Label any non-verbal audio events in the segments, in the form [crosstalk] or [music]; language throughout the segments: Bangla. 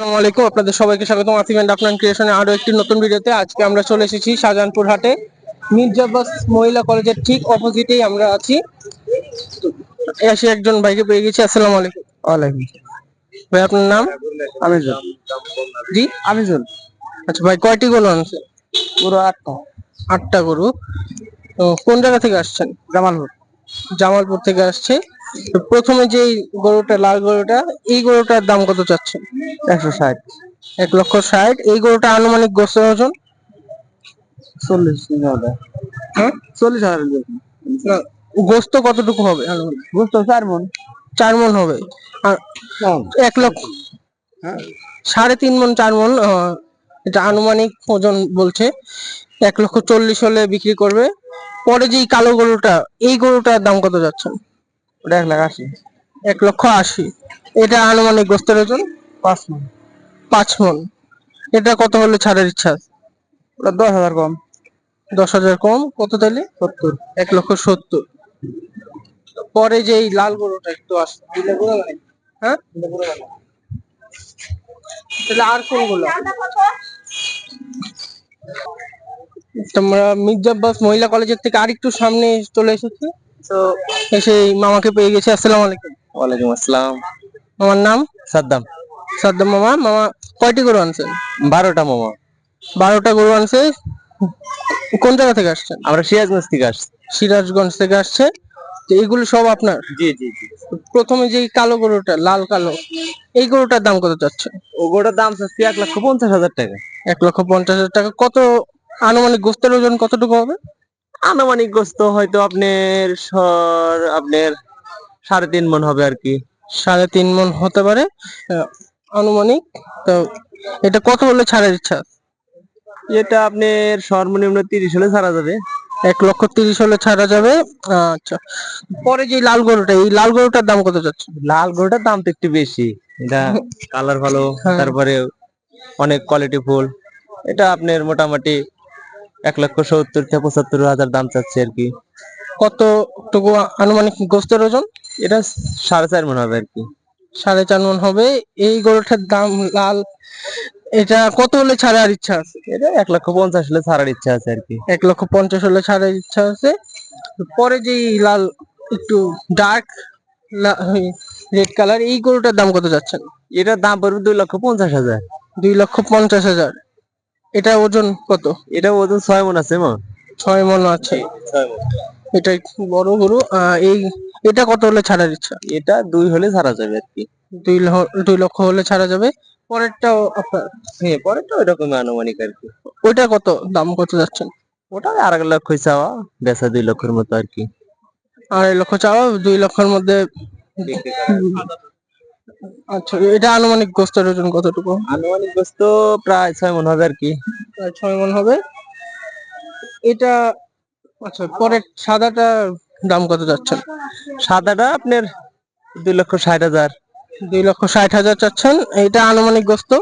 আসসালামু আলাইকুম আপনাদের সবাইকে স্বাগত এন্ড আপনার ক্রিয়েশনে আরও একটি নতুন ভিডিওতে আজকে আমরা চলে এসেছি শাহজাহানপুর হাটে। মির্জাবাস মহিলা কলেজের ঠিক অপোজিটেই আমরা আছি। এসে একজন ভাইকে পেয়ে গেছি আসসালামু আলাইকুম। ওয়ালাইকুম ভাই আপনার নাম? আমিজুল। জি? আমিজুল। আচ্ছা ভাই কয়টি গরু আনছে পুরো আটটা। আটটা গরু। তো কোন জায়গা থেকে আসছেন? জামালপুর। জামালপুর থেকে আসছে। প্রথমে যে গরুটা লাল গরুটা এই গরুটার দাম কত চাচ্ছেন? একশো ষাট। এক লক্ষ ষাট। এই গরুটা আনুমানিক গোস্ত ওজন? চল্লিশ হাজার হ্যাঁ? চল্লিশ হাজার গোস্ত কতটুকু হবে? বুঝতে চার মন। চার মন হবে। আর এক লক্ষ? সাড়ে তিন মন চার মন এটা আনুমানিক ওজন বলছে। এক লক্ষ চল্লিশ হলে বিক্রি করবে। পরে যে কালো গরুটা এই গরুটার দাম কত যাচ্ছে? ওটা এক লাখ আশি। এক লক্ষ আশি। এটা আনুমানিক গোস্তের ওজন পাঁচ মন। পাঁচ মন। এটা কত হলে ছাড়ের ইচ্ছা ওটা দশ হাজার কম। দশ হাজার কম কত তাহলে সত্তর। এক লক্ষ সত্তর। পরে যে এই লাল গরুটা একটু আসে হ্যাঁ? তাহলে আর কোনগুলো? তোমরা মির্জাব্বাস মহিলা কলেজের থেকে আরেকটু সামনে চলে এসেছি? তো এসে মামাকে পেয়ে গেছি আসসালামু আলাইকুম। ওয়ালাইকুম আসসালাম। মামার নাম? সাদ্দাম। সাদ্দাম মামা। মামা কয়টি গরু আনছেন? বারোটা মামা। বারোটা গরু আনছে। কোন জায়গা থেকে আসছেন? আমরা সিরাজগঞ্জ থেকে আসছি। সিরাজগঞ্জ থেকে আসছে। তো এগুলো সব আপনার? জি জি জি। প্রথমে যে কালো গরুটা লাল কালো এই গরুটার দাম কত চাচ্ছে ও গোটার দাম চাচ্ছি এক লক্ষ পঞ্চাশ হাজার টাকা। এক লক্ষ পঞ্চাশ হাজার টাকা। কত আনুমানিক গোস্তের ওজন কতটুকু হবে? আনুমানিক গোস্ত হয়তো আপনার সর আপনার সাড়ে তিন মন হবে আর কি সাড়ে তিন মন হতে পারে। আহ, আনুমানিক তো এটা কত হলে ছাড়ার ইচ্ছা? এটা আপনার সর্বনিম্ন তিরিশ হলে ছাড়া যাবে। এক লক্ষ তিরিশ হলে ছাড়া যাবে। আচ্ছা পরে যে লাল গরুটা এই লাল গরুটার দাম কত যাচ্ছে? লাল গরুটার দাম তো একটু বেশি। এটা [laughs] কালার ভালো হ্যাঁ। তারপরে অনেক কোয়ালিটি ফুল। এটা আপনার মোটামুটি এক লক্ষ সত্তর থেকে পঁচাত্তর হাজার দাম চাচ্ছে আর কি। কতটুকু আনুমানিক গোস্তের ওজন? এটা সাড়ে চার মন হবে আর কি। সাড়ে চার মন হবে। এই গরুটার দাম লাল এটা কত হলে ছাড়ার ইচ্ছা আছে? এটা এক লক্ষ পঞ্চাশ হলে ছাড়ার ইচ্ছা আছে আর কি। এক লক্ষ পঞ্চাশ হলে ছাড়ার ইচ্ছা আছে। পরে যে লাল একটু ডার্ক রেড কালার এই গরুটার দাম কত যাচ্ছেন এটার দাম পড়বে দুই লক্ষ পঞ্চাশ হাজার। দুই লক্ষ পঞ্চাশ হাজার। এটা ওজন কত? এটা ওজন ছয় মন আছে মা। ছয় মন আছে। এটা একটু বড় গরু। আহ, এই এটা কত হলে ছাড়ার ইচ্ছা এটা দুই হলে ছাড়া যাবে আর কি। দুই লক্ষ দুই লক্ষ হলে ছাড়া যাবে। পরেরটাও আপনার হ্যাঁ পরে তো ওইরকম আনুমানিক আর কি। ওইটা কত? দাম কত যাচ্ছেন? ওটা আর এক লক্ষ চাওয়া বেচা দুই লক্ষের মতো আর কি। আড়াই লক্ষ চাওয়া দুই লক্ষের মধ্যে আচ্ছা এটা আনুমানিক গোস্তের ওজন কতটুকু? আনুমানিক গোস্ত প্রায় ছয় মন হবে আর কি। প্রায় ছয় মন হবে। এটা আচ্ছা পরে সাদাটা দাম কত যাচ্ছেন সাদাটা আপনার দুই লক্ষ ষাট হাজার। দুই লক্ষ ষাট হাজার চাচ্ছেন। এটা আনুমানিক গোস্ত?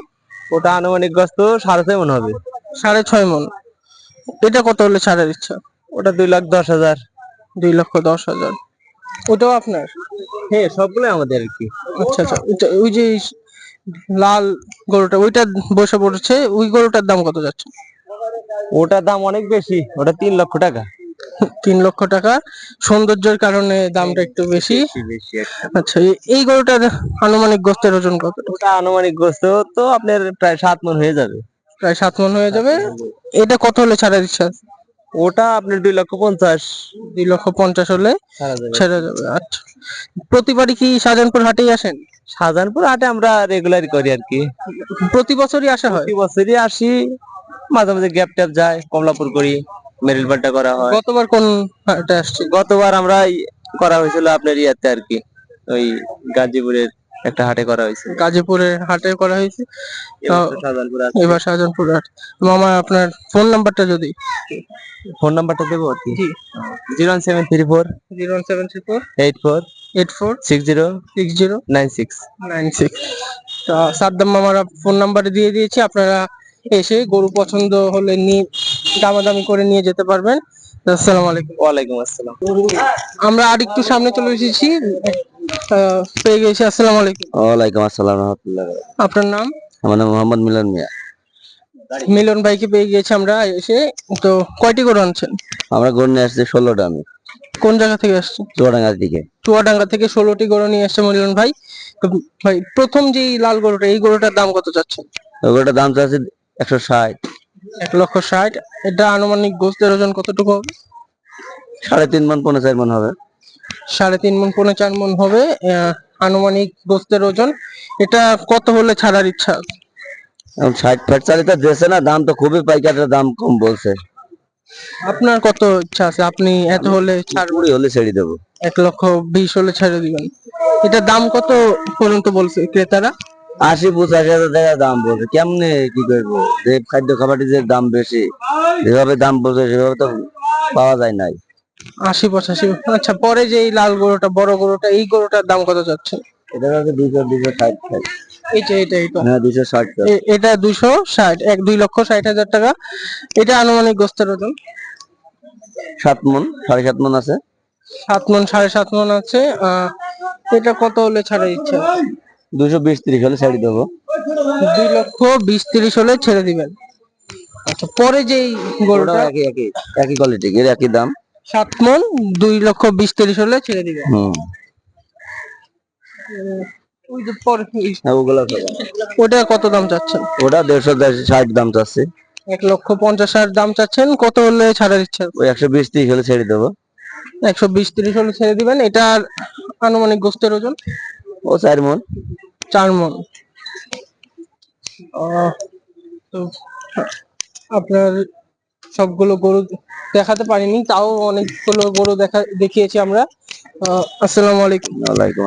ওটা আনুমানিক গোস্ত সাড়ে ছয় মন হবে। সাড়ে ছয় মন এটা কত হলে ছাড়ার ইচ্ছা ওটা দুই লাখ দশ হাজার। দুই লক্ষ দশ হাজার। ওটাও আপনার? হ্যাঁ সবগুলো আমাদের আর কি। আচ্ছা আচ্ছা ওইটা- ওই যে লাল গরুটা ওইটা বসে পড়েছে ওই গরুটার দাম কত যাচ্ছে? ওটার দাম অনেক বেশি ওটা তিন লক্ষ টাকা। তিন লক্ষ টাকা। সৌন্দর্যের কারণে দামটা একটু বেশি। বেশি একটা আচ্ছা এই- এই গরুটার আনুমানিক গোস্তের ওজন কত? ওটা আনুমানিক গোস্ত তো আপনার প্রায় সাত মন হয়ে যাবে। প্রায় সাত মন হয়ে যাবে। এটা কত হলে ছাড়ার ইচ্ছা আছে? ওটা আপনার দুই লক্ষ পঞ্চাশ। দুই লক্ষ পঞ্চাশ হলে ছাড়া যাবে আচ্ছা। প্রতিবারই কি শাহজাহানপুর হাটেই আসেন? শাহজাহানপুর হাটে আমরা রেগুলার করি আর কি। প্রতি বছরই আসা হয়? প্রতি বছরই আসি। মাঝে মাঝে গ্যাপ ট্যাপ যায় কমলাপুর করি মেরিল বাড্ডা করা হয়। গতবার কোন হাটে আসছে গতবার আমরা করা হয়েছিল আপনার ইয়াতে আর কি ওই গাজীপুরের একটা হাটে করা হয়েছে। গাজীপুরে হাটে করা হয়েছে। এবার শাহজাহানপুর হাট। মামা আপনার ফোন নাম্বারটা যদি ফোন নাম্বারটা দেবো আর কি? জি। Zero one seven three four zero one seven three four eight four eight four six zero six zero nine six. Nine six. তা সাদ্দাম মামারা ফোন নাম্বার দিয়ে দিয়েছি। আপনারা এসে গরু পছন্দ হলে নিয়ে দামাদামি করে নিয়ে যেতে পারবেন। আসসালামু আলাইকুম। ওয়ালাইকুম আসসালাম। আমরা আর একটু সামনে চলে এসেছি। পেয়ে গেছি আসসালামু আলাইকুম। ওয়ালাইকুম আসসালাম রহমতুল্লাহ। আপনার নাম? আমার নাম মোহাম্মদ মিলন মিয়া। মিলন ভাইকে পেয়ে গিয়েছি আমরা এসে। তো কয়টি গরু আনছেন? আমরা গরু নিয়ে আসছি ষোলোটা আমি। কোন জায়গা থেকে চুয়াডাঙ্গার দিকে। চুয়াডাঙ্গা থেকে ষোলোটি গরু নিয়ে আসছে মিলন ভাই। তো ভাই প্রথম যে লাল গরুটা এই গরুটার দাম কত চাচ্ছেন? গরুটার দাম চাচ্ছে একশো ষাট। এক লক্ষ ষাট। এটা আনুমানিক গোস্তের ওজন কতটুকু হবে? সাড়ে তিন মন পনেরো চার মন হবে। সাড়ে তিন মন পৌনে চার মন হবে আনুমানিক গোস্তের ওজন। এটা কত হলে ছাড়ার ইচ্ছা ষাট ফাট চালিটা দিয়েছে না দাম তো খুবই পাইকারের দাম কম বলছে। আপনার কত ইচ্ছা আছে? আপনি এত হলে ছাড় কুড়ি হলে ছেড়ে দেবো। এক লক্ষ বিশ হলে ছেড়ে দিবেন। এটা দাম কত পর্যন্ত বলছে ক্রেতারা? আশি পঁচাশি হাজার টাকা দাম বলছে। কেমনে কি করব? যে খাদ্য খাবারের যে দাম বেশি যেভাবে দাম বলছে সেভাবে তো পাওয়া যায় নাই। আশি পঁচাশি। আচ্ছা পরে যে এই লাল গরুটা বড় গরুটা এই গরুটার দাম কত যাচ্ছে? এটা হচ্ছে দুইশো দুইশো ষাট ষাট। এইটা এটা এটা হ্যাঁ দুইশো ষাট। এটা দুশো ষাট এক দুই লক্ষ ষাট হাজার টাকা। এটা আনুমানিক গোস্তের ওজন? সাত মন সাড়ে সাত মন আছে। সাত মন সাড়ে সাত মন আছে। এটা কত হলে ছাড়ার ইচ্ছা? আছে? দুইশো বিশ ত্রিশ হলে ছেড়ে দেবো। দুই লক্ষ বিশ তিরিশ হলে ছেড়ে দিবেন। আচ্ছা পরে যে এই গরুটা একই একই একই কোয়ালিটি এর একই দাম। সাত মন দুই লক্ষ বিশ তিরিশ হলে ছেড়ে দিবেন হুম। ওই যে পরে হ্যাঁ ওগুলো ওটা কত দাম চাচ্ছেন? ওটা দেড়শো দেড়শো ষাট দাম চাচ্ছে। এক লক্ষ পঞ্চাশ হাজার দাম চাচ্ছেন কত হলে ছাড়ার ইচ্ছা ওই একশো বিশ তিরিশ হলে ছেড়ে দেবো। একশো বিশ তিরিশ হলে ছেড়ে দিবেন এটার আনুমানিক গোস্তের ওজন? ও চার মন। চার মন। আপনার সবগুলো গরু দেখাতে পারিনি তাও অনেকগুলো গরু দেখা দেখিয়েছি আমরা। আহ, আসসালামু আলাইকুম। ওয়ালাইকুম